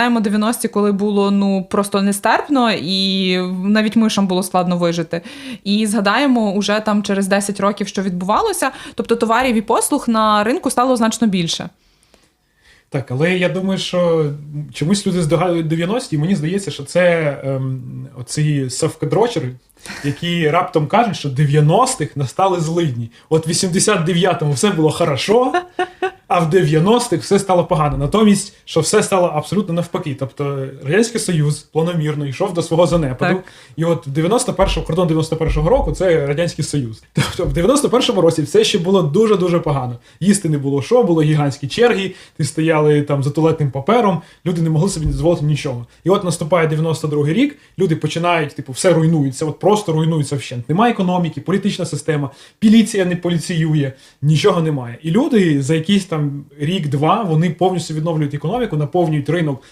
Знаємо 90-ті, коли було ну просто нестерпно, і навіть мишам було складно вижити. І згадаємо уже там через 10 років, що відбувалося. Тобто товарів і послуг на ринку стало значно більше. Так, але я думаю, що чомусь люди здогадують 90-ті, і мені здається, що це ем, оці совкадрочери, які раптом кажуть, що 90-х настали злидні. От в 89-му все було хорошо, а в 90-х все стало погано. Натомість, що все стало абсолютно навпаки. Тобто Радянський Союз планомірно йшов до свого занепаду. Так. І от 91-го, кордон 91-го року це Радянський Союз. Тобто в 91-му році все ще було дуже-дуже погано. Їсти не було що, було гігантські черги, ти стояли там за туалетним папером, люди не могли собі дозволити нічого. І от наступає 92-й рік, люди починають, типу, все руйнується, от просто руйнується вщент. Немає економіки, політична система, поліція не поліціює, нічого немає. І люди за якийсь там рік-два вони повністю відновлюють економіку, наповнюють ринок